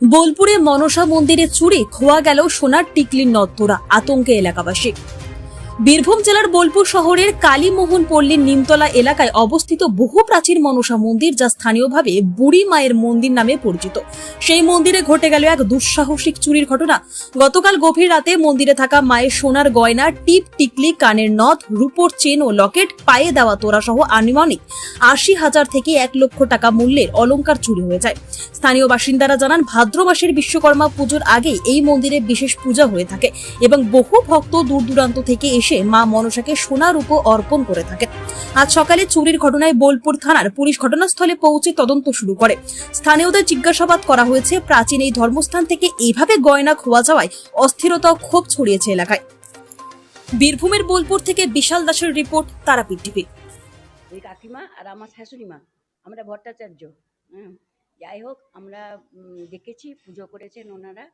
বোলপুরে মনসা মন্দিরে চুরি খোয়া গেল সোনার টিকলির নত্তরা আতঙ্কে এলাকাবাসী। বীরভূম জেলার বোলপুর শহরের কালীমোহন পল্লীর নিমতলা এলাকায় অবস্থিত বহু প্রাচীন মনসা মন্দির যা স্থানীয়ভাবে বুড়ি মায়ের মন্দির নামে পরিচিত। সেই মন্দিরে ঘটে গেল এক দুঃসাহসিক চুরির ঘটনা। গতকাল গভীর রাতে মন্দিরে থাকা মায়ের সোনার গয়না, টিপ, টিকলি, কানের নথ, রূপোর চেন ও লকেট, পায়ে দেওয়া তোরা সহ আনুমানিক আশি হাজার থেকে এক লক্ষ টাকা মূল্যের অলংকার চুরি হয়ে যায়। স্থানীয় বাসিন্দারা জানান ভাদ্র মাসের বিশ্বকর্মা পুজোর আগেই এই মন্দিরে বিশেষ পূজা হয়ে থাকে এবং বহু ভক্ত দূর দূরান্ত থেকে এসে মা মনসাকে সোনা রূপো অর্পণ করে থাকে আজ সকালে চুরির ঘটনায় বোলপুর থানার পুলিশ ঘটনাস্থলে পৌঁছে তদন্ত শুরু করে। স্থানীয়দের জিজ্ঞাসাবাদ করা হয়েছে, প্রাচীন এই ধর্মস্থান থেকে এইভাবে গয়না খোয়া যাওয়ায় অস্থিরতা ক্ষোভ ছড়িয়েছে এলাকায়। বীরভূমের বোলপুর থেকে বিশাল দাসের রিপোর্ট, তারাপীঠ টিভি। ওই কাকিমা আর আমার শাশুড়ি মা, আমরা ভট্টাচার্য যাই হোক, আমরা দেখেছি, পুজো করেছেন ওনারা।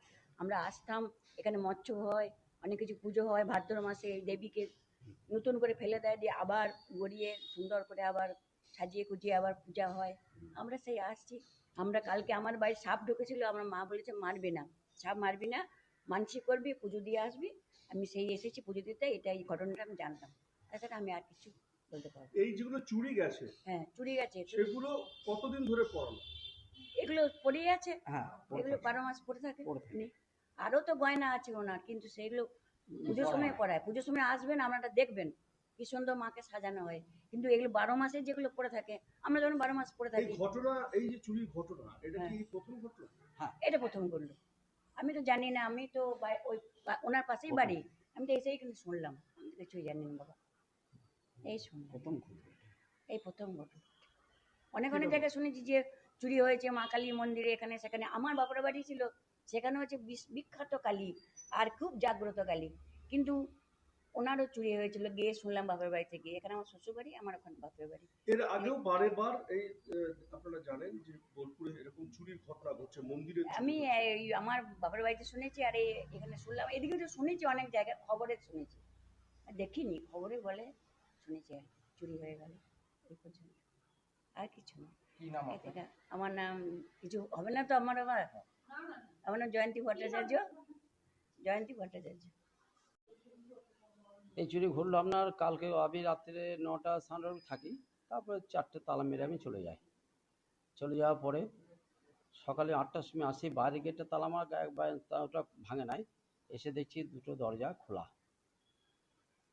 আমরা আসতাম, এখানে মৎস্য হয় অনেক কিছু পুজো হয় ভাদ্র মাসে এই দেবীকে নতুন করে ফেলে দেয় দিয়ে আবার গড়িয়ে সুন্দর করে আবার সাজিয়ে গুজিয়ে আবার পূজা হয়। আমরা সেই আসছি। আমরা কালকে আমার বাড়ি সাপ ঢুকেছিল আমার মা বলেছে মারবে না। সাপ মারবি না মানসিক করবি পুজো দিয়ে আসবি। আমি সেই এসেছি পুজো দিতে এটা এই ঘটনাটা আমি জানতাম। তাছাড়া আমি আর কিছু বলতে পারব। এই যেগুলো চুরি গেছে হ্যাঁ চুরি গেছে। সেগুলো কতদিন ধরে পড়ানো এগুলো পড়েই আছে। হ্যাঁ এগুলো বারো মাস পড়ে থাকে। উনি। আরও তো গয়না আছে ওনার কিন্তু সেগুলো পুজোর সময় পড়ায় পুজোর সময় আসবেন আপনারা দেখবেন কি সুন্দর মাকে সাজানো হয়। কিন্তু এগুলো বারো মাসে যেগুলো পড়ে থাকে আমরা যখন বারো মাস পড়ে থাকি। ঘটনা এই যে চুরির ঘটনা এটা হ্যাঁ। কি প্রথম ঘটনা? এটা প্রথম করল আমি তো জানি না আমি তো ওই ওনার পাশেই বাড়ি। আমি তো এসেই কিন্তু শুনলাম। আমি কিছুই জানি না বাবা। এই শুনলাম। প্রথম এই প্রথম ঘটনা। অনেক অনেক জায়গায় শুনেছি যে চুরি হয়েছে মা কালী মন্দিরে এখানে সেখানে। আমার বাপের বাড়ি ছিল সেখানে হচ্ছে বিশ- বিখ্যাত কালী আর খুব জাগ্রত কালী। কিন্তু ওনারও চুরি হয়েছিল গিয়ে শুনলাম বাপের বাড়ি থেকে। এখানে আমার শ্বশুর বাড়ি আমার ওখানে বাপের বাড়ি। এর আগেও বারে বার এই আপনারা জানেন যে বোলপুরে এরকম চুরির ঘটনা ঘটছে মন্দিরে আমি আমার বাপের বাড়িতে শুনেছি আর এখানে শুনলাম। এদিকে তো শুনেছি অনেক জায়গায় খবরে শুনেছি। দেখিনি খবরে বলে শুনেছি আর কি, চুরি হয়ে গেল এই পর্যন্ত। আর কিছু না। কি নাম আপনার? আমার নাম কিছু হবে না তো আমার আবার? আমার নাম জয়ন্তী ভট্টাচার্য। জয়ন্তী ভট্টাচার্য। এই চুরি ঘটলো আপনার কালকে আমি রাত্রে নটা সাড়ে থাকি, তারপরে চারটে তালা মেরে আমি চলে যাই। চলে যাওয়ার পরে সকালে আটটার সময় আসি, বাইরে গেটে তালা মারা গা- বা- তা ওটা ভাঙে নাই, এসে দেখছি দুটো দরজা খোলা।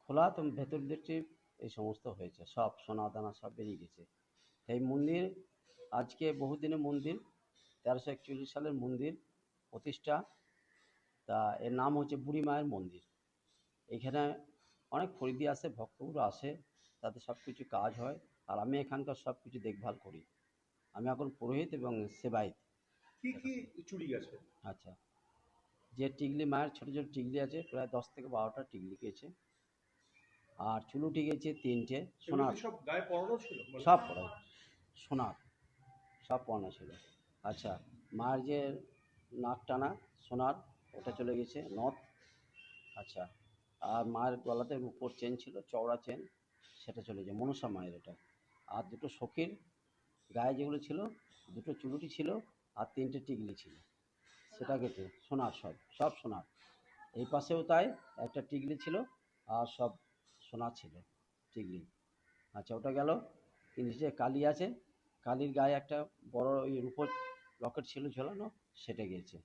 খোলা তো ভেতর দেখছি এই সমস্ত হয়েছে, সব সোনা দানা সব বেরিয়ে গেছে। এই মন্দির, আজকে বহুদিনের মন্দির, তেরোশো একচল্লিশ সালের মন্দির প্রতিষ্ঠা। তা এর নাম হচ্ছে বুড়ি মায়ের মন্দির। এখানে অনেক ফরিদি আসে ভক্তগুলো আসে তাতে সব কিছু কাজ হয়। আর আমি এখানকার সব কিছু দেখভাল করি। আমি এখন পুরোহিত এবং সেবায়িত। কি কি চুরি গেছে? আচ্ছা। যে টিগলি মায়ের ছোটো ছোটো টিগলি আছে প্রায় দশ থেকে বারোটা টিগলি গেছে। আর চুলুটি গেছে তিনটে সোনার। সব গায়ে পড়ানো ছিল? সব পড়া সোনার। সব পড়ানো ছিল। আচ্ছা মায়ের যে নাক টানা, সোনার, ওটা চলে গেছে নথ। আচ্ছা আর মায়ের গলাতে উপর চেন ছিল, চওড়া চেন সেটা চলে গেছে। মনসা মায়ের এটা। আর দুটো সখীর গায়ে যেগুলো ছিল, দুটো চুলুটি ছিল, আর তিনটে টিগলি ছিল। সেটা গেছে সোনার সব সব সোনার। এই পাশেও তাই, একটা টিগলি ছিল, আর সব সোনা ছিল টিগলি আচ্ছা ওটা গেল যে কালি আছে। কালির গায়ে একটা বড় ওই রূপোর লকেট ছিল ঝোলানো সেটা গিয়েছে।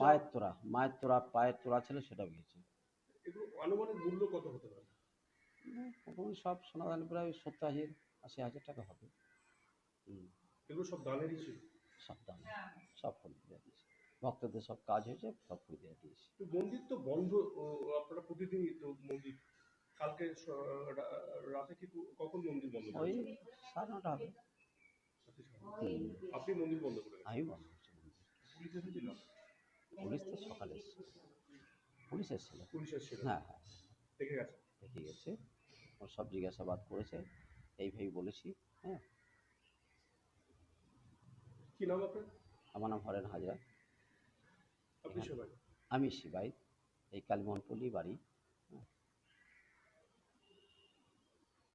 পায়ের তোরা মায়ের তোরা পায়ের তোরা ছিল সেটাও গিয়েছে। এগুলো আনুমানিক মূল্য কত হতে পারে? মোটামুটি সব সোনা দান প্রায় সত্তর হাজার আশি হাজার টাকা হবে। এগুলো সব দানেরই ছিল? সব দাম সব ফুল দিয়ে দিয়েছে। ভক্তদের সব কাজ হয়েছে সব ফুল দিয়ে দিয়েছে। মন্দির তো বন্ধ আপনারা প্রতিদিনই তো মন্দির কালকে রাতে কি কখন মন্দির বন্ধ ওই সাড়ে নটা হবে। আপনি মন্দির বন্ধ করে আমি বন্ধ করছি। পুলিশ তো সকালে পুলিশ এসেছিল। পুলিশ এসেছিল। হ্যাঁ হ্যাঁ। দেখে গেছে। দেখে গেছে। ওর সব জিজ্ঞাসাবাদ করেছে। এইভাবেই বলেছি হ্যাঁ। কি নাম আপনার? আমার নাম হরেন হাজরা। আপনি আমি শিবাই। এই কালীমোহনপল্লী বাড়ি।